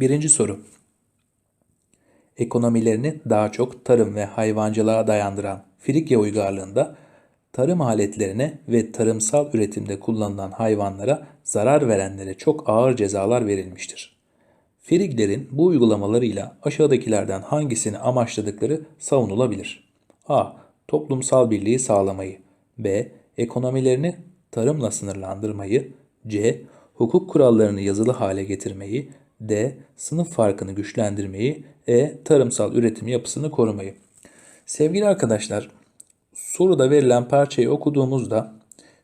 Birinci soru. Ekonomilerini daha çok tarım ve hayvancılığa dayandıran Frikya uygarlığında tarım aletlerine ve tarımsal üretimde kullanılan hayvanlara zarar verenlere çok ağır cezalar verilmiştir. Friglerin bu uygulamalarıyla aşağıdakilerden hangisini amaçladıkları savunulabilir? A. Toplumsal birliği sağlamayı. B. Ekonomilerini tarımla sınırlandırmayı. C. Hukuk kurallarını yazılı hale getirmeyi. D. Sınıf farkını güçlendirmeyi. E. Tarımsal üretim yapısını korumayı. Sevgili arkadaşlar, soruda verilen parçayı okuduğumuzda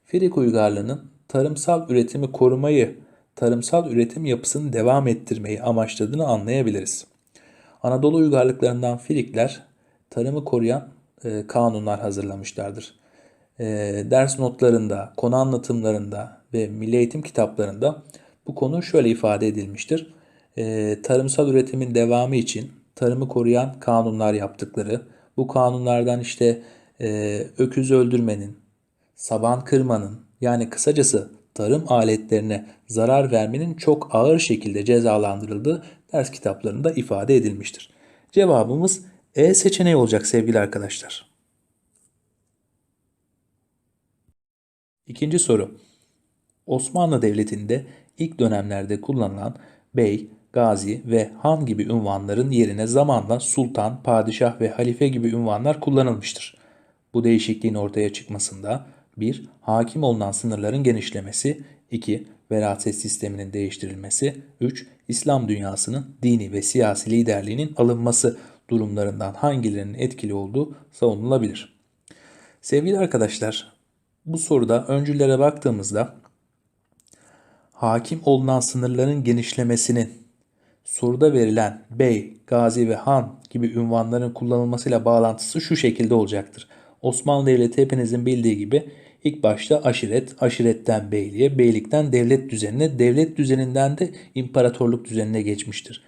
Frig uygarlığının tarımsal üretimi korumayı, tarımsal üretim yapısını devam ettirmeyi amaçladığını anlayabiliriz. Anadolu uygarlıklarından Frigler tarımı koruyan e, kanunlar hazırlamışlardır. E, ders notlarında, konu anlatımlarında ve milli eğitim kitaplarında bu konu şöyle ifade edilmiştir. E, tarımsal üretimin devamı için tarımı koruyan kanunlar yaptıkları, bu kanunlardan işte e, öküz öldürmenin, saban kırmanın yani kısacası tarım aletlerine zarar vermenin çok ağır şekilde cezalandırıldığı ders kitaplarında ifade edilmiştir. Cevabımız E seçeneği olacak sevgili arkadaşlar. İkinci soru. Osmanlı Devleti'nde ilk dönemlerde kullanılan bey, gazi ve han gibi ünvanların yerine zamanla sultan, padişah ve halife gibi ünvanlar kullanılmıştır. Bu değişikliğin ortaya çıkmasında 1. Hakim olunan sınırların genişlemesi 2. Veraset sisteminin değiştirilmesi 3. İslam dünyasının dini ve siyasi liderliğinin alınması durumlarından hangilerinin etkili olduğu savunulabilir. Sevgili arkadaşlar, bu soruda öncüllere baktığımızda hakim olunan sınırların genişlemesinin soruda verilen bey, gazi ve han gibi ünvanların kullanılmasıyla bağlantısı şu şekilde olacaktır. Osmanlı Devleti hepinizin bildiği gibi ilk başta aşiret, aşiretten beyliğe, beylikten devlet düzenine, devlet düzeninden de imparatorluk düzenine geçmiştir.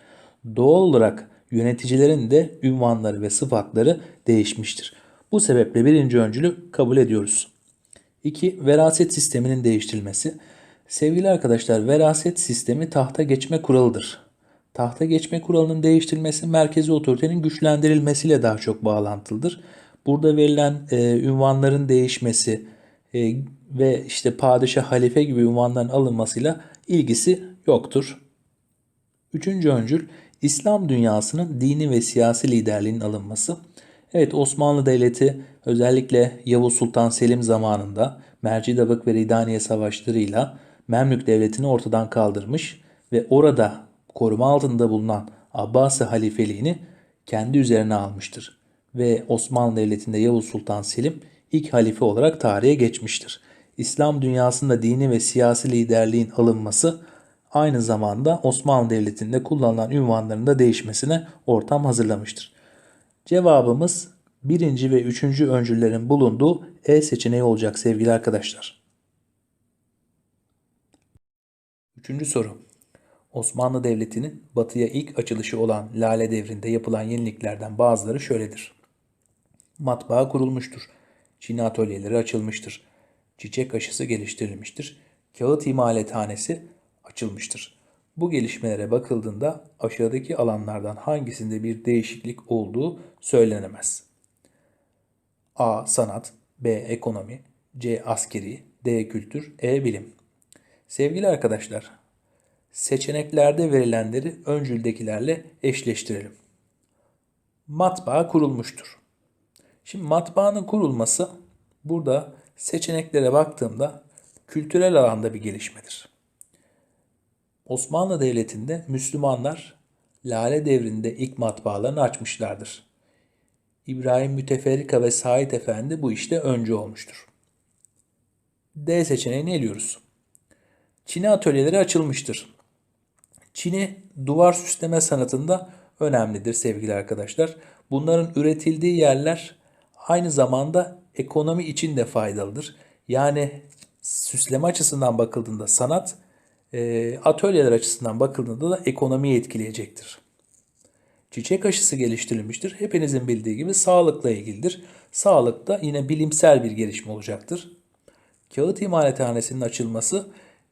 Doğal olarak yöneticilerin de ünvanları ve sıfatları değişmiştir. Bu sebeple birinci öncülü kabul ediyoruz. 2. Veraset sisteminin değiştirilmesi. Sevgili arkadaşlar, veraset sistemi tahta geçme kuralıdır. Tahta geçme kuralının değiştirilmesi merkezi otoritenin güçlendirilmesiyle daha çok bağlantılıdır. Burada verilen e, ünvanların değişmesi e, ve işte padişah, halife gibi ünvanların alınmasıyla ilgisi yoktur. Üçüncü öncül İslam dünyasının dini ve siyasi liderliğinin alınması. Evet Osmanlı Devleti özellikle Yavuz Sultan Selim zamanında Mercidabık ve Ridaniye savaşlarıyla Memlük Devleti'ni ortadan kaldırmış ve orada koruma altında bulunan Abbasi halifeliğini kendi üzerine almıştır. Ve Osmanlı Devleti'nde Yavuz Sultan Selim ilk halife olarak tarihe geçmiştir. İslam dünyasında dini ve siyasi liderliğin alınması aynı zamanda Osmanlı Devleti'nde kullanılan ünvanların da değişmesine ortam hazırlamıştır. Cevabımız birinci ve üçüncü öncüllerin bulunduğu E seçeneği olacak sevgili arkadaşlar. Üçüncü soru. Osmanlı Devleti'nin batıya ilk açılışı olan Lale Devri'nde yapılan yeniliklerden bazıları şöyledir. Matbaa kurulmuştur. Çin atölyeleri açılmıştır. Çiçek aşısı geliştirilmiştir. Kağıt imalethanesi açılmıştır. Bu gelişmelere bakıldığında aşağıdaki alanlardan hangisinde bir değişiklik olduğu söylenemez. A. Sanat B. Ekonomi C. Askeri D. Kültür E. Bilim Sevgili arkadaşlar, seçeneklerde verilenleri öncüldekilerle eşleştirelim. Matbaa kurulmuştur. Şimdi matbaanın kurulması burada seçeneklere baktığımda kültürel alanda bir gelişmedir. Osmanlı Devleti'nde Müslümanlar Lale devrinde ilk matbaalarını açmışlardır. İbrahim Müteferrika ve Said Efendi bu işte öncü olmuştur. D seçeneğini eliyoruz. Çin'e atölyeleri açılmıştır. Çin'i duvar süsleme sanatında önemlidir sevgili arkadaşlar. Bunların üretildiği yerler aynı zamanda ekonomi için de faydalıdır. Yani süsleme açısından bakıldığında sanat, e, atölyeler açısından bakıldığında da ekonomiyi etkileyecektir. Çiçek aşısı geliştirilmiştir. Hepinizin bildiği gibi sağlıkla ilgilidir. Sağlıkta yine bilimsel bir gelişme olacaktır. Kağıt imalathanesinin açılması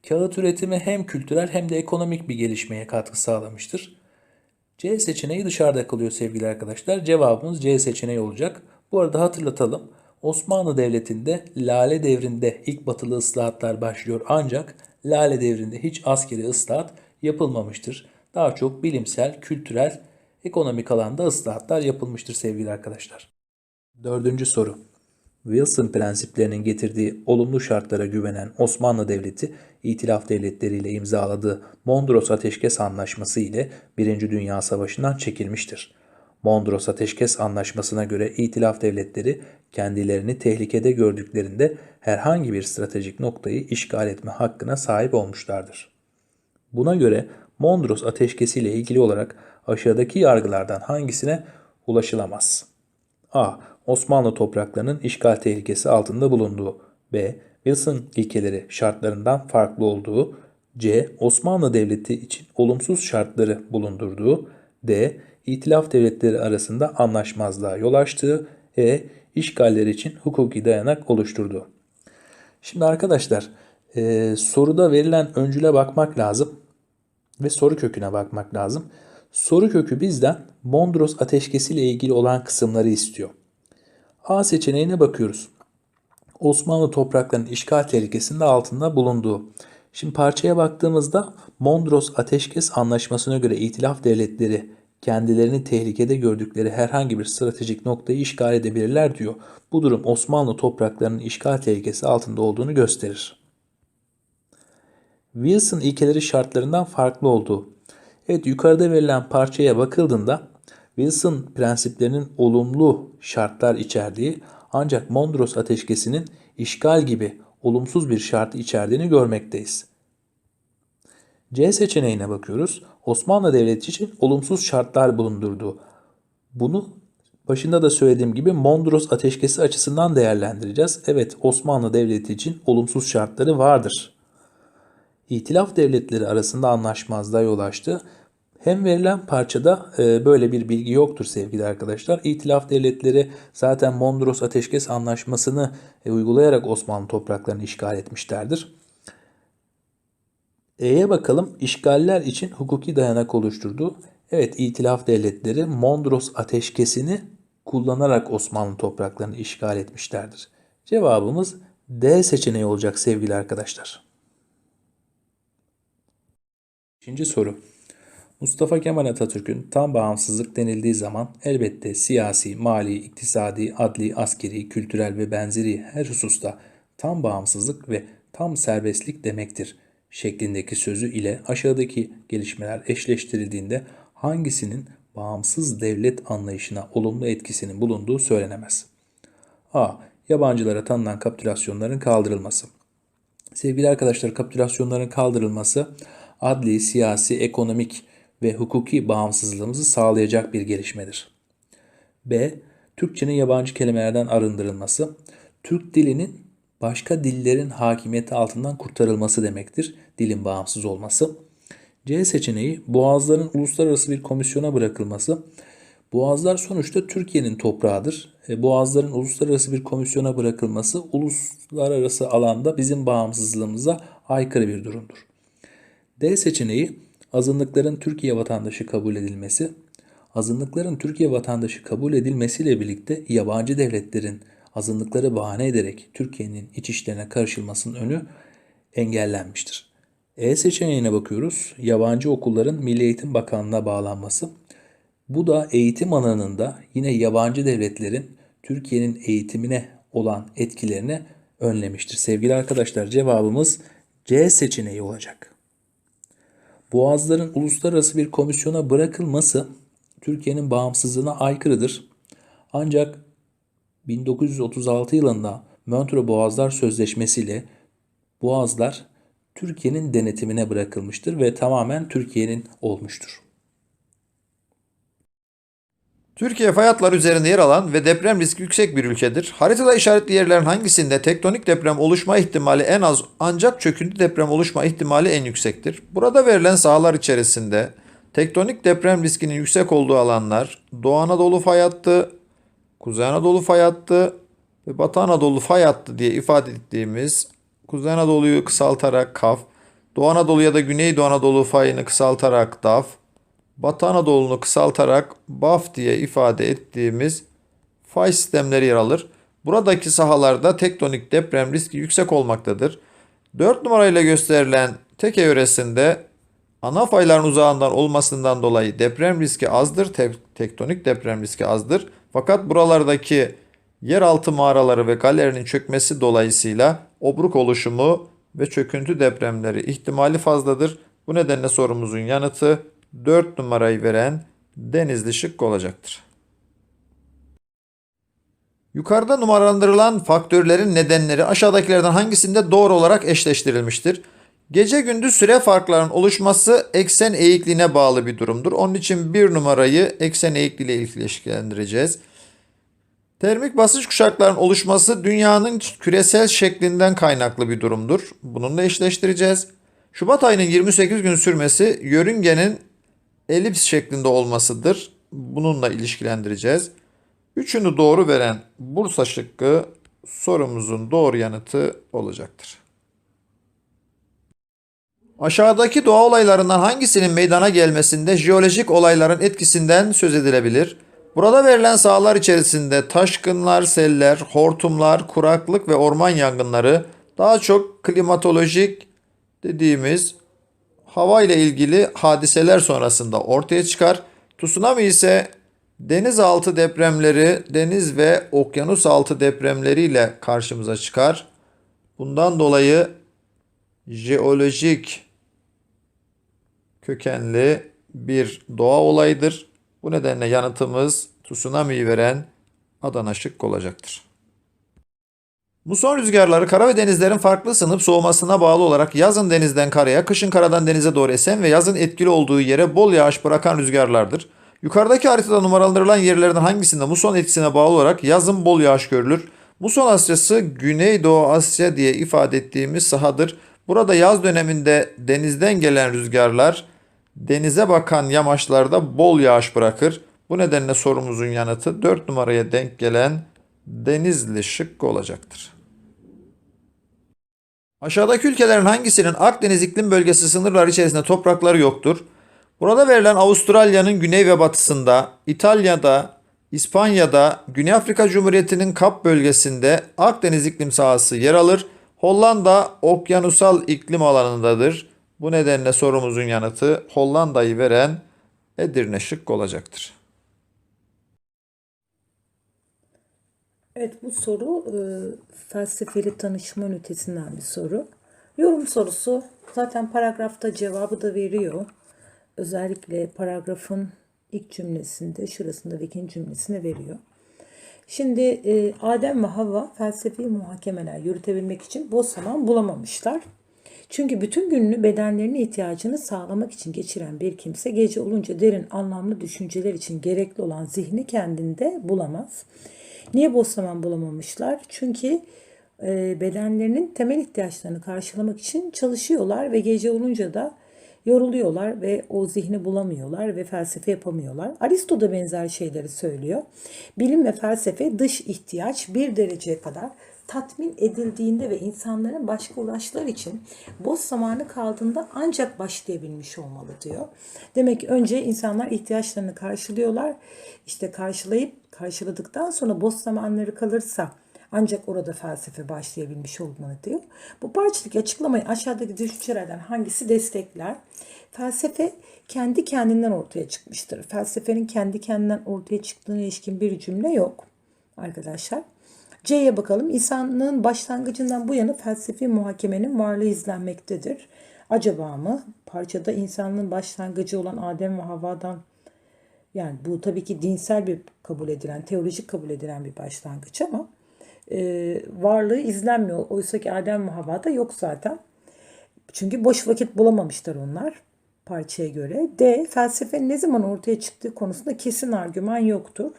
kağıt üretimi hem kültürel hem de ekonomik bir gelişmeye katkı sağlamıştır. C seçeneği dışarıda kalıyor sevgili arkadaşlar. Cevabımız C seçeneği olacak. Bu arada hatırlatalım. Osmanlı Devleti'nde Lale devrinde ilk batılı ıslahatlar başlıyor ancak Lale devrinde hiç askeri ıslahat yapılmamıştır. Daha çok bilimsel, kültürel, ekonomik alanda ıslahatlar yapılmıştır sevgili arkadaşlar. Dördüncü soru. Wilson prensiplerinin getirdiği olumlu şartlara güvenen Osmanlı Devleti, İtilaf devletleriyle imzaladığı Mondros Ateşkes Anlaşması ile Birinci Dünya Savaşı'ndan çekilmiştir. Mondros Ateşkes Anlaşması'na göre İtilaf devletleri kendilerini tehlikede gördüklerinde herhangi bir stratejik noktayı işgal etme hakkına sahip olmuşlardır. Buna göre Mondros Ateşkesi ile ilgili olarak aşağıdaki yargılardan hangisine ulaşılamaz? A. Osmanlı topraklarının işgal tehlikesi altında bulunduğu. B. Wilson ilkeleri şartlarından farklı olduğu. C. Osmanlı Devleti için olumsuz şartları bulundurduğu. D. İtilaf devletleri arasında anlaşmazlığa yol açtığı. E. işgaller için hukuki dayanak oluşturduğu. Şimdi arkadaşlar e, soruda verilen öncüle bakmak lazım ve soru köküne bakmak lazım. Soru kökü bizden Mondros ateşkesi ile ilgili olan kısımları istiyor. A seçeneğine bakıyoruz. Osmanlı topraklarının işgal tehlikesinde altında bulunduğu. Şimdi parçaya baktığımızda Mondros Ateşkes Anlaşması'na göre itilaf devletleri kendilerini tehlikede gördükleri herhangi bir stratejik noktayı işgal edebilirler diyor. Bu durum Osmanlı topraklarının işgal tehlikesi altında olduğunu gösterir. Wilson ilkeleri şartlarından farklı olduğu. Evet yukarıda verilen parçaya bakıldığında Wilson prensiplerinin olumlu şartlar içerdiği ancak Mondros ateşkesinin işgal gibi olumsuz bir şartı içerdiğini görmekteyiz. C seçeneğine bakıyoruz. Osmanlı Devleti için olumsuz şartlar bulundurduğu. Bunu başında da söylediğim gibi Mondros ateşkesi açısından değerlendireceğiz. Evet Osmanlı Devleti için olumsuz şartları vardır. İtilaf devletleri arasında anlaşmazlığa yol açtı. Hem verilen parçada e, böyle bir bilgi yoktur sevgili arkadaşlar. İtilaf devletleri zaten Mondros Ateşkes Anlaşması'nı e, uygulayarak Osmanlı topraklarını işgal etmişlerdir. E'ye bakalım. İşgaller için hukuki dayanak oluşturdu. Evet İtilaf devletleri Mondros Ateşkesi'ni kullanarak Osmanlı topraklarını işgal etmişlerdir. Cevabımız D seçeneği olacak sevgili arkadaşlar. İkinci soru. Mustafa Kemal Atatürk'ün tam bağımsızlık denildiği zaman elbette siyasi, mali, iktisadi, adli, askeri, kültürel ve benzeri her hususta tam bağımsızlık ve tam serbestlik demektir şeklindeki sözü ile aşağıdaki gelişmeler eşleştirildiğinde hangisinin bağımsız devlet anlayışına olumlu etkisinin bulunduğu söylenemez. A. Yabancılara tanınan kapitülasyonların kaldırılması. Sevgili arkadaşlar kapitülasyonların kaldırılması adli, siyasi, ekonomik ve hukuki bağımsızlığımızı sağlayacak bir gelişmedir. B. Türkçenin yabancı kelimelerden arındırılması, Türk dilinin başka dillerin hakimiyeti altından kurtarılması demektir. Dilin bağımsız olması. C seçeneği boğazların uluslararası bir komisyona bırakılması. Boğazlar sonuçta Türkiye'nin toprağıdır. E, boğazların uluslararası bir komisyona bırakılması uluslararası alanda bizim bağımsızlığımıza aykırı bir durumdur. D seçeneği azınlıkların Türkiye vatandaşı kabul edilmesi. Azınlıkların Türkiye vatandaşı kabul edilmesiyle birlikte yabancı devletlerin azınlıkları bahane ederek Türkiye'nin iç işlerine karışılmasının önü engellenmiştir. E seçeneğine bakıyoruz. Yabancı okulların Milli Eğitim Bakanlığı'na bağlanması. Bu da eğitim alanında yine yabancı devletlerin Türkiye'nin eğitimine olan etkilerini önlemiştir. Sevgili arkadaşlar cevabımız C seçeneği olacak. Boğazların uluslararası bir komisyona bırakılması Türkiye'nin bağımsızlığına aykırıdır. Ancak 1936 yılında Montreux Boğazlar Sözleşmesi ile Boğazlar Türkiye'nin denetimine bırakılmıştır ve tamamen Türkiye'nin olmuştur. Türkiye fay hatları üzerinde yer alan ve deprem riski yüksek bir ülkedir. Haritada işaretli yerlerin hangisinde tektonik deprem oluşma ihtimali en az ancak çöküntü deprem oluşma ihtimali en yüksektir. Burada verilen sahalar içerisinde tektonik deprem riskinin yüksek olduğu alanlar Doğu Anadolu fay hattı, Kuzey Anadolu fay hattı ve Batı Anadolu fay hattı diye ifade ettiğimiz Kuzey Anadolu'yu kısaltarak KAF, Doğu Anadolu ya da Güneydoğu Anadolu fayını kısaltarak DAF, Batı Anadolu'nu kısaltarak BAF diye ifade ettiğimiz fay sistemleri yer alır. Buradaki sahalarda tektonik deprem riski yüksek olmaktadır. 4 numarayla gösterilen Teke yöresinde ana fayların uzağından olmasından dolayı deprem riski azdır. Te- tektonik deprem riski azdır. Fakat buralardaki yeraltı mağaraları ve galerinin çökmesi dolayısıyla obruk oluşumu ve çöküntü depremleri ihtimali fazladır. Bu nedenle sorumuzun yanıtı 4 numarayı veren Denizli şıkkı olacaktır. Yukarıda numaralandırılan faktörlerin nedenleri aşağıdakilerden hangisinde doğru olarak eşleştirilmiştir? Gece gündüz süre farklarının oluşması eksen eğikliğine bağlı bir durumdur. Onun için bir numarayı eksen eğikliğiyle ilişkilendireceğiz. Termik basınç kuşaklarının oluşması dünyanın küresel şeklinden kaynaklı bir durumdur. Bununla eşleştireceğiz. Şubat ayının 28 gün sürmesi yörüngenin elips şeklinde olmasıdır. Bununla ilişkilendireceğiz. Üçünü doğru veren Bursa şıkkı sorumuzun doğru yanıtı olacaktır. Aşağıdaki doğa olaylarından hangisinin meydana gelmesinde jeolojik olayların etkisinden söz edilebilir? Burada verilen sahalar içerisinde taşkınlar, seller, hortumlar, kuraklık ve orman yangınları daha çok klimatolojik dediğimiz hava ile ilgili hadiseler sonrasında ortaya çıkar. Tsunami ise denizaltı depremleri, deniz ve okyanus altı depremleriyle karşımıza çıkar. Bundan dolayı jeolojik kökenli bir doğa olayıdır. Bu nedenle yanıtımız tsunami'yi veren Adana şık olacaktır. Muson rüzgarları kara ve denizlerin farklı ısınıp soğumasına bağlı olarak yazın denizden karaya, kışın karadan denize doğru esen ve yazın etkili olduğu yere bol yağış bırakan rüzgarlardır. Yukarıdaki haritada numaralandırılan yerlerden hangisinde muson etkisine bağlı olarak yazın bol yağış görülür? Muson Asyası Güneydoğu Asya diye ifade ettiğimiz sahadır. Burada yaz döneminde denizden gelen rüzgarlar denize bakan yamaçlarda bol yağış bırakır. Bu nedenle sorumuzun yanıtı 4 numaraya denk gelen Denizli şıkkı olacaktır. Aşağıdaki ülkelerin hangisinin Akdeniz iklim bölgesi sınırları içerisinde toprakları yoktur? Burada verilen Avustralya'nın güney ve batısında, İtalya'da, İspanya'da, Güney Afrika Cumhuriyeti'nin Kap bölgesinde Akdeniz iklim sahası yer alır. Hollanda okyanusal iklim alanındadır. Bu nedenle sorumuzun yanıtı Hollanda'yı veren Edirne şıkkı olacaktır. Evet bu soru e, felsefeli tanışma ünitesinden bir soru. Yorum sorusu zaten paragrafta cevabı da veriyor. Özellikle paragrafın ilk cümlesinde, şurasında ve ikinci cümlesine veriyor. Şimdi e, Adem ve Havva felsefi muhakemeler yürütebilmek için boş zaman bulamamışlar. Çünkü bütün gününü bedenlerinin ihtiyacını sağlamak için geçiren bir kimse gece olunca derin anlamlı düşünceler için gerekli olan zihni kendinde bulamaz. Niye boş zaman bulamamışlar? Çünkü e, bedenlerinin temel ihtiyaçlarını karşılamak için çalışıyorlar ve gece olunca da yoruluyorlar ve o zihni bulamıyorlar ve felsefe yapamıyorlar. Aristo da benzer şeyleri söylüyor. Bilim ve felsefe dış ihtiyaç bir dereceye kadar tatmin edildiğinde ve insanların başka uğraşlar için boş zamanı kaldığında ancak başlayabilmiş olmalı diyor. Demek ki önce insanlar ihtiyaçlarını karşılıyorlar. İşte karşılayıp karşıladıktan sonra boş zamanları kalırsa ancak orada felsefe başlayabilmiş olmalı diyor. Bu parçadaki açıklamayı aşağıdaki düşüncelerden hangisi destekler? Felsefe kendi kendinden ortaya çıkmıştır. Felsefenin kendi kendinden ortaya çıktığına ilişkin bir cümle yok arkadaşlar. C'ye bakalım. İnsanlığın başlangıcından bu yana felsefi muhakemenin varlığı izlenmektedir. Acaba mı? Parçada insanlığın başlangıcı olan Adem ve Havva'dan yani bu tabii ki dinsel bir kabul edilen, teolojik kabul edilen bir başlangıç ama e, varlığı izlenmiyor. Oysa ki Adem ve Havva'da yok zaten. Çünkü boş vakit bulamamışlar onlar parçaya göre. D. Felsefenin ne zaman ortaya çıktığı konusunda kesin argüman yoktur.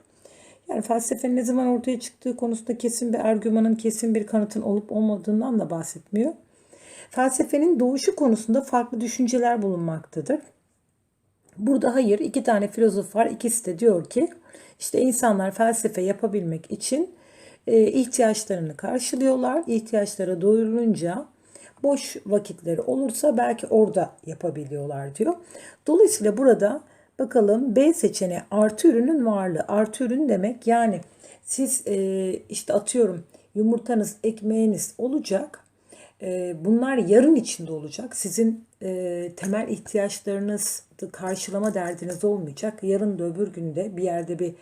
Yani felsefenin ne zaman ortaya çıktığı konusunda kesin bir argümanın, kesin bir kanıtın olup olmadığından da bahsetmiyor. Felsefenin doğuşu konusunda farklı düşünceler bulunmaktadır. Burada hayır iki tane filozof var. İkisi de diyor ki işte insanlar felsefe yapabilmek için e, ihtiyaçlarını karşılıyorlar. İhtiyaçları doyurulunca boş vakitleri olursa belki orada yapabiliyorlar diyor. Dolayısıyla burada Bakalım B seçeneği artı ürünün varlığı. Artı ürün demek yani siz e, işte atıyorum yumurtanız, ekmeğiniz olacak. E, bunlar yarın içinde olacak. Sizin e, temel ihtiyaçlarınız karşılama derdiniz olmayacak. Yarın da öbür günde bir yerde bir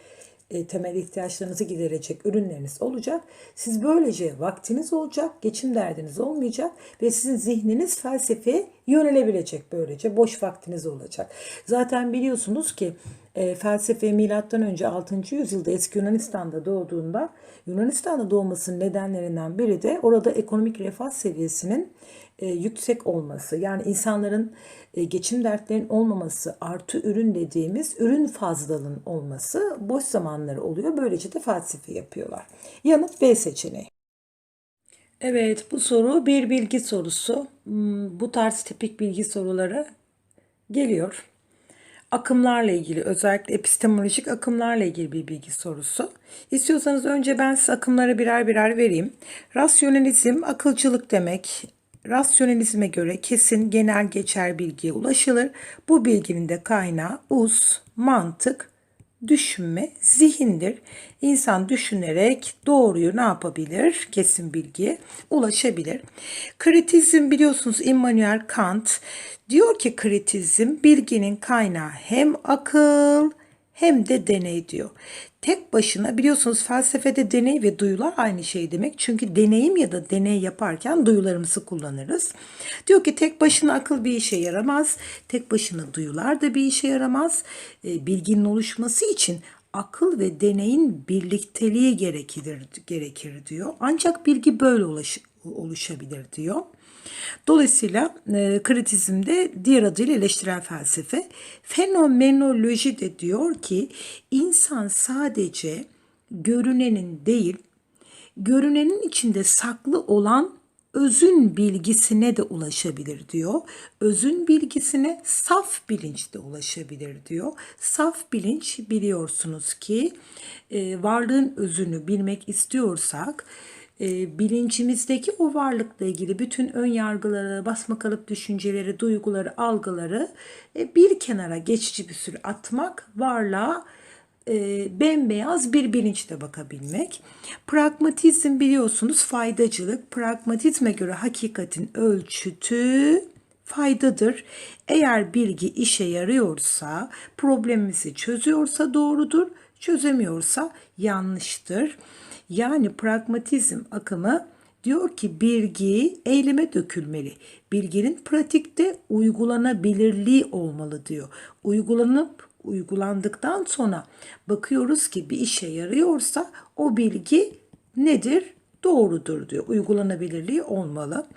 e, temel ihtiyaçlarınızı giderecek ürünleriniz olacak. Siz böylece vaktiniz olacak, geçim derdiniz olmayacak ve sizin zihniniz felsefeye yönelebilecek böylece. Boş vaktiniz olacak. Zaten biliyorsunuz ki e, felsefe milattan önce 6. yüzyılda eski Yunanistan'da doğduğunda Yunanistan'da doğmasının nedenlerinden biri de orada ekonomik refah seviyesinin e, yüksek olması. Yani insanların e, geçim dertlerinin olmaması, artı ürün dediğimiz ürün fazlalığının olması boş zamanları oluyor. Böylece de felsefe yapıyorlar. Yanıt B seçeneği. Evet bu soru bir bilgi sorusu. Hmm, Bu tarz tipik bilgi soruları geliyor. Akımlarla ilgili özellikle epistemolojik akımlarla ilgili bir bilgi sorusu. İstiyorsanız önce ben size akımları birer birer vereyim. Rasyonalizm akılcılık demek. Rasyonalizme göre kesin genel geçer bilgiye ulaşılır. Bu bilginin de kaynağı uz, mantık, düşünme, zihindir. İnsan düşünerek doğruyu ne yapabilir? Kesin bilgiye ulaşabilir. Kritizm biliyorsunuz Immanuel Kant diyor ki kritizm bilginin kaynağı hem akıl hem de deney diyor. Tek başına biliyorsunuz felsefede deney ve duyular aynı şey demek. Çünkü deneyim ya da deney yaparken duyularımızı kullanırız. Diyor ki tek başına akıl bir işe yaramaz. Tek başına duyular da bir işe yaramaz. E, bilginin oluşması için akıl ve deneyin birlikteliği gerekir, gerekir diyor. Ancak bilgi böyle ulaş, oluşabilir diyor. Dolayısıyla e, kritizmde diğer adıyla eleştirel felsefe. Fenomenoloji de diyor ki insan sadece görünenin değil, görünenin içinde saklı olan özün bilgisine de ulaşabilir diyor. Özün bilgisine saf bilinç de ulaşabilir diyor. Saf bilinç biliyorsunuz ki e, varlığın özünü bilmek istiyorsak e, bilincimizdeki o varlıkla ilgili bütün ön yargıları, basmakalıp düşünceleri, duyguları, algıları e, bir kenara geçici bir süre atmak, varlığa e, bembeyaz bir bilinçle bakabilmek. Pragmatizm biliyorsunuz faydacılık. Pragmatizme göre hakikatin ölçütü faydadır. Eğer bilgi işe yarıyorsa, problemimizi çözüyorsa doğrudur, çözemiyorsa yanlıştır. Yani pragmatizm akımı diyor ki bilgi eyleme dökülmeli. Bilginin pratikte uygulanabilirliği olmalı diyor. Uygulanıp uygulandıktan sonra bakıyoruz ki bir işe yarıyorsa o bilgi nedir? Doğrudur diyor. Uygulanabilirliği olmalı.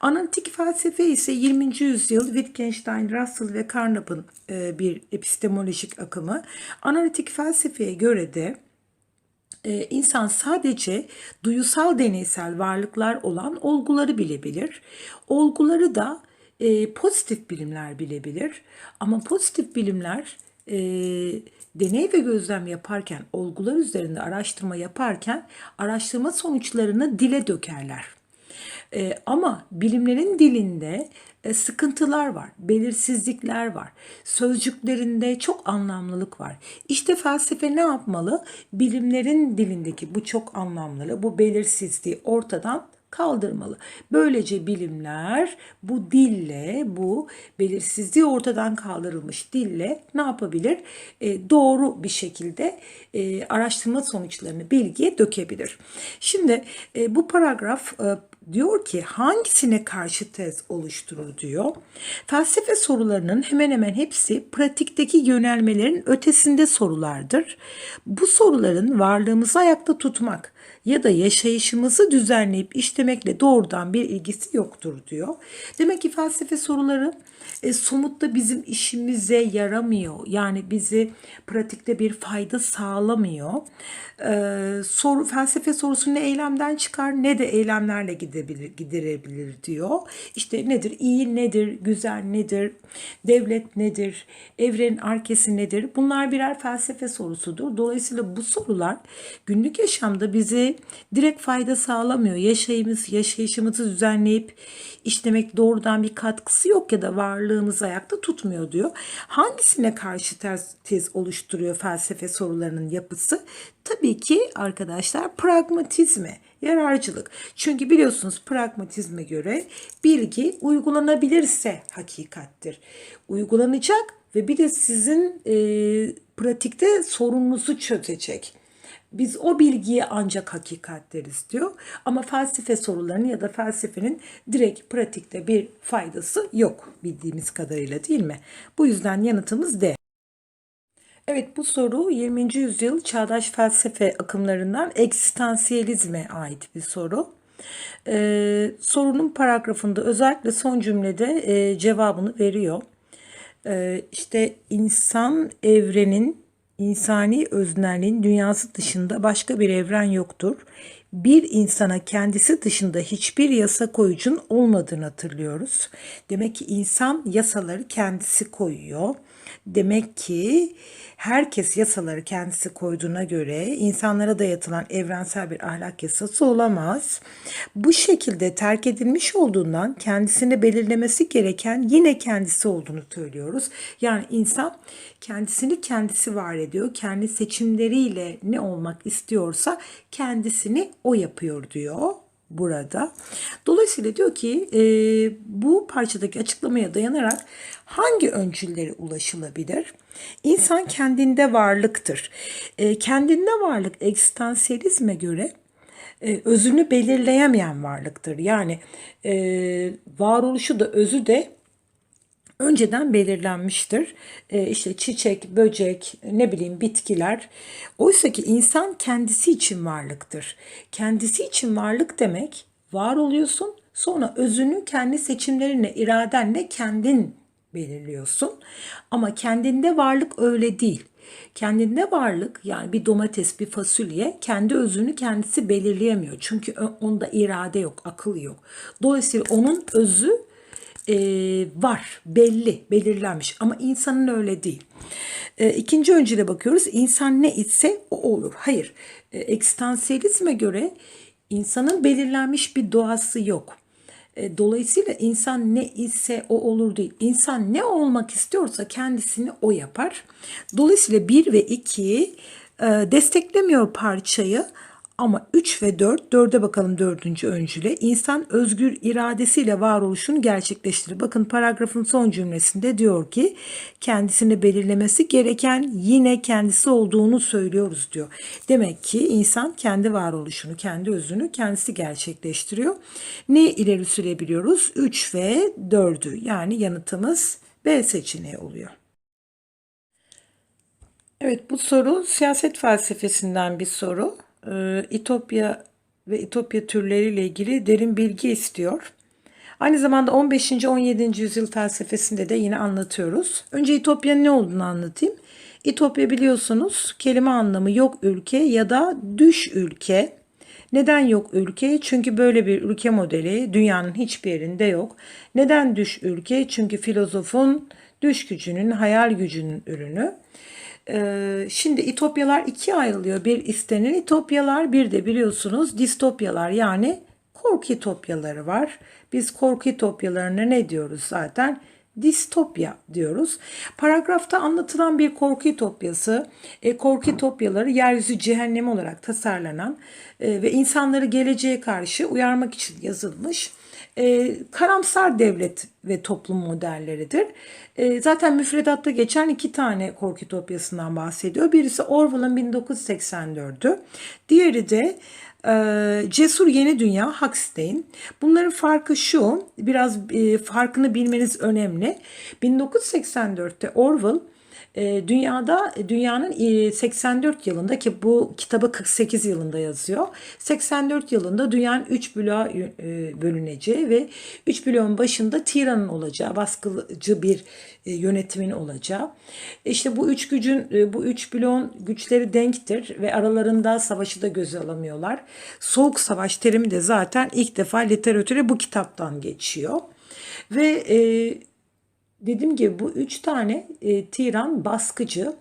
Analitik felsefe ise 20. yüzyıl Wittgenstein, Russell ve Carnap'ın e, bir epistemolojik akımı. Analitik felsefeye göre de e, insan sadece duyusal deneysel varlıklar olan olguları bilebilir. Olguları da e, pozitif bilimler bilebilir. Ama pozitif bilimler e, deney ve gözlem yaparken, olgular üzerinde araştırma yaparken araştırma sonuçlarını dile dökerler. E, ama bilimlerin dilinde e, sıkıntılar var, belirsizlikler var. Sözcüklerinde çok anlamlılık var. İşte felsefe ne yapmalı? Bilimlerin dilindeki bu çok anlamlılığı, bu belirsizliği ortadan kaldırmalı. Böylece bilimler bu dille, bu belirsizliği ortadan kaldırılmış dille ne yapabilir? E, doğru bir şekilde e, araştırma sonuçlarını bilgiye dökebilir. Şimdi e, bu paragraf e, diyor ki hangisine karşı tez oluşturur diyor. Felsefe sorularının hemen hemen hepsi pratikteki yönelmelerin ötesinde sorulardır. Bu soruların varlığımızı ayakta tutmak ya da yaşayışımızı düzenleyip işlemekle doğrudan bir ilgisi yoktur diyor. Demek ki felsefe soruları e, somutta bizim işimize yaramıyor. Yani bizi pratikte bir fayda sağlamıyor. E, soru felsefe sorusu ne eylemden çıkar ne de eylemlerle gidebilir, giderebilir diyor. İşte nedir? iyi nedir? Güzel nedir? Devlet nedir? Evrenin arkesi nedir? Bunlar birer felsefe sorusudur. Dolayısıyla bu sorular günlük yaşamda bizi direkt fayda sağlamıyor. Yaşayımız, yaşayışımızı düzenleyip işlemek doğrudan bir katkısı yok ya da var varlığımızı ayakta tutmuyor diyor. Hangisine karşı ters tez oluşturuyor felsefe sorularının yapısı? Tabii ki arkadaşlar pragmatizme, yararcılık. Çünkü biliyorsunuz pragmatizme göre bilgi uygulanabilirse hakikattir. Uygulanacak ve bir de sizin e, pratikte sorununuzu çözecek. Biz o bilgiye ancak hakikat deriz diyor. Ama felsefe sorularının ya da felsefenin direkt pratikte bir faydası yok bildiğimiz kadarıyla değil mi? Bu yüzden yanıtımız D. Evet bu soru 20. yüzyıl çağdaş felsefe akımlarından eksistansiyelizme ait bir soru. Ee, sorunun paragrafında özellikle son cümlede e, cevabını veriyor. Ee, işte insan evrenin, insani öznelliğin dünyası dışında başka bir evren yoktur. Bir insana kendisi dışında hiçbir yasa koyucun olmadığını hatırlıyoruz. Demek ki insan yasaları kendisi koyuyor. Demek ki herkes yasaları kendisi koyduğuna göre insanlara dayatılan evrensel bir ahlak yasası olamaz. Bu şekilde terk edilmiş olduğundan kendisini belirlemesi gereken yine kendisi olduğunu söylüyoruz. Yani insan kendisini kendisi var ediyor. Kendi seçimleriyle ne olmak istiyorsa kendisini o yapıyor diyor burada. Dolayısıyla diyor ki e, bu parçadaki açıklamaya dayanarak hangi öncüllere ulaşılabilir? İnsan kendinde varlıktır. E, kendinde varlık ekstansiyelizme göre e, özünü belirleyemeyen varlıktır. Yani e, varoluşu da özü de önceden belirlenmiştir. E, işte çiçek, böcek, ne bileyim bitkiler. Oysa ki insan kendisi için varlıktır. Kendisi için varlık demek var oluyorsun. Sonra özünü kendi seçimlerinle, iradenle kendin belirliyorsun. Ama kendinde varlık öyle değil. Kendinde varlık yani bir domates, bir fasulye kendi özünü kendisi belirleyemiyor. Çünkü onda irade yok, akıl yok. Dolayısıyla onun özü e, var, belli, belirlenmiş ama insanın öyle değil. E, ikinci öncüle bakıyoruz. İnsan ne ise o olur. Hayır, e, ekstansiyelizme göre insanın belirlenmiş bir doğası yok. E, Dolayısıyla insan ne ise o olur değil. İnsan ne olmak istiyorsa kendisini o yapar. Dolayısıyla 1 ve 2 desteklemiyor parçayı ama 3 ve 4, 4'e bakalım dördüncü öncüle. İnsan özgür iradesiyle varoluşunu gerçekleştirir. Bakın paragrafın son cümlesinde diyor ki kendisini belirlemesi gereken yine kendisi olduğunu söylüyoruz diyor. Demek ki insan kendi varoluşunu, kendi özünü kendisi gerçekleştiriyor. Ne ileri sürebiliyoruz? 3 ve 4'ü yani yanıtımız B seçeneği oluyor. Evet bu soru siyaset felsefesinden bir soru. Ee, İtopya ve İtopya türleriyle ilgili derin bilgi istiyor. Aynı zamanda 15. 17. yüzyıl felsefesinde de yine anlatıyoruz. Önce İtopya'nın ne olduğunu anlatayım. İtopya biliyorsunuz kelime anlamı yok ülke ya da düş ülke. Neden yok ülke? Çünkü böyle bir ülke modeli dünyanın hiçbir yerinde yok. Neden düş ülke? Çünkü filozofun düş gücünün, hayal gücünün ürünü. Ee, şimdi itopyalar ikiye ayrılıyor. Bir istenen itopyalar, bir de biliyorsunuz distopyalar yani korku itopyaları var. Biz korku itopyalarına ne diyoruz zaten? Distopya diyoruz. Paragrafta anlatılan bir korku itopyası, e, korku itopyaları yeryüzü cehennemi olarak tasarlanan e, ve insanları geleceğe karşı uyarmak için yazılmış e, karamsar devlet ve toplum modelleridir. E, zaten müfredatta geçen iki tane korku ütopyasından bahsediyor. Birisi Orwell'ın 1984'ü. Diğeri de e, Cesur Yeni Dünya Huxley'in. Bunların farkı şu, biraz e, farkını bilmeniz önemli. 1984'te Orwell e, dünyada dünyanın e, 84 yılında ki bu kitabı 48 yılında yazıyor. 84 yılında dünyanın 3 bloğa e, bölüneceği ve 3 bloğun başında tiranın olacağı, baskıcı bir e, yönetimin olacağı. İşte bu üç gücün e, bu üç bloğun güçleri denktir ve aralarında savaşı da göze alamıyorlar. Soğuk savaş terimi de zaten ilk defa literatüre bu kitaptan geçiyor. Ve e, dediğim gibi bu üç tane e, tiran baskıcı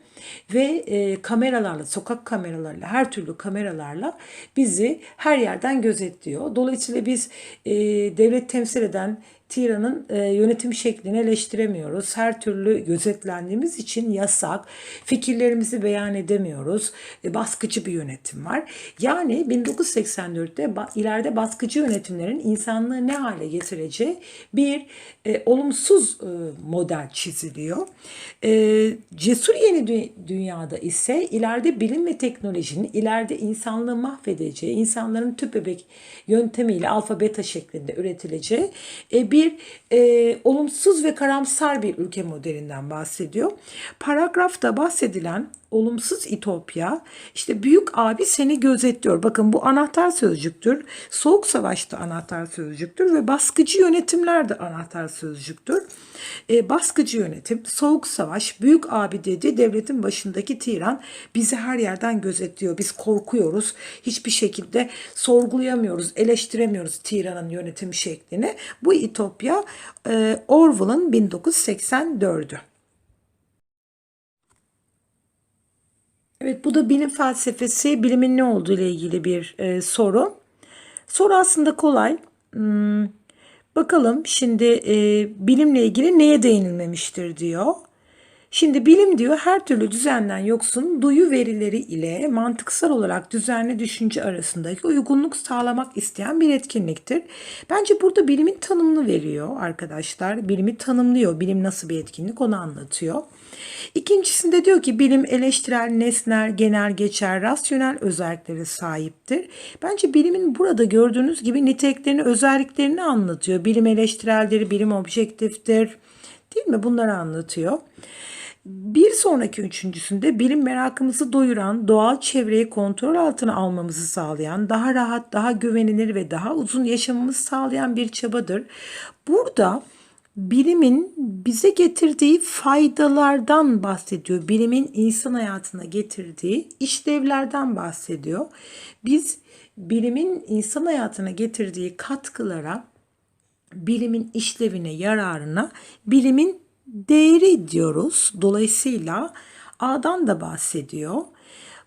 ve e, kameralarla, sokak kameralarıyla, her türlü kameralarla bizi her yerden gözetliyor. Dolayısıyla biz e, devlet temsil eden Tiran'ın e, yönetim şeklini eleştiremiyoruz. Her türlü gözetlendiğimiz için yasak. Fikirlerimizi beyan edemiyoruz. E, baskıcı bir yönetim var. Yani 1984'te ba- ileride baskıcı yönetimlerin insanlığı ne hale getireceği bir e, olumsuz e, model çiziliyor. E, cesur yeni dü- dünyada ise ileride bilim ve teknolojinin ileride insanlığı mahvedeceği, insanların tüp bebek yöntemiyle alfa beta şeklinde üretileceği e, bir e, olumsuz ve karamsar bir ülke modelinden bahsediyor. Paragrafta bahsedilen olumsuz itopya işte büyük abi seni gözetliyor. Bakın bu anahtar sözcüktür. Soğuk savaşta anahtar sözcüktür ve baskıcı yönetimler de anahtar sözcüktür. E, baskıcı yönetim, soğuk savaş, büyük abi dedi devletin başındaki tiran bizi her yerden gözetliyor. Biz korkuyoruz. Hiçbir şekilde sorgulayamıyoruz, eleştiremiyoruz tiranın yönetim şeklini. Bu itopya e, Orwell'ın 1984'ü. Evet bu da bilim felsefesi, bilimin ne olduğu ile ilgili bir e, soru. Soru aslında kolay. Hmm, bakalım şimdi e, bilimle ilgili neye değinilmemiştir diyor. Şimdi bilim diyor her türlü düzenden yoksun duyu verileri ile mantıksal olarak düzenli düşünce arasındaki uygunluk sağlamak isteyen bir etkinliktir. Bence burada bilimin tanımını veriyor arkadaşlar. Bilimi tanımlıyor. Bilim nasıl bir etkinlik onu anlatıyor. İkincisinde diyor ki bilim eleştirel, nesnel, genel geçer, rasyonel özelliklere sahiptir. Bence bilimin burada gördüğünüz gibi niteliklerini, özelliklerini anlatıyor. Bilim eleştireldir, bilim objektiftir. Değil mi? Bunları anlatıyor. Bir sonraki üçüncüsünde bilim merakımızı doyuran, doğal çevreyi kontrol altına almamızı sağlayan, daha rahat, daha güvenilir ve daha uzun yaşamamızı sağlayan bir çabadır. Burada bilimin bize getirdiği faydalardan bahsediyor. Bilimin insan hayatına getirdiği işlevlerden bahsediyor. Biz bilimin insan hayatına getirdiği katkılara, bilimin işlevine, yararına, bilimin değeri diyoruz. Dolayısıyla A'dan da bahsediyor.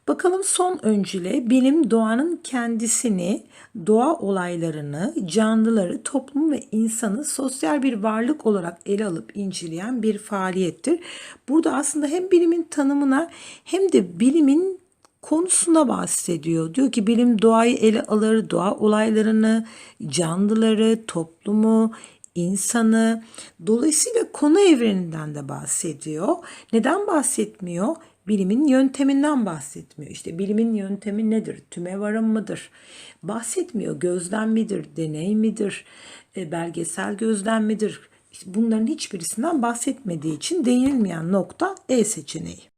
Bakalım son öncüle bilim doğanın kendisini, doğa olaylarını, canlıları, toplumu ve insanı sosyal bir varlık olarak ele alıp inceleyen bir faaliyettir. Burada aslında hem bilimin tanımına hem de bilimin konusuna bahsediyor. Diyor ki bilim doğayı ele alır, doğa olaylarını, canlıları, toplumu, insanı. Dolayısıyla konu evreninden de bahsediyor. Neden bahsetmiyor? Bilimin yönteminden bahsetmiyor. İşte bilimin yöntemi nedir? Tüme varım mıdır? Bahsetmiyor. Gözlem midir? Deney midir? E, belgesel gözlem midir? Bunların hiçbirisinden bahsetmediği için değinilmeyen nokta E seçeneği.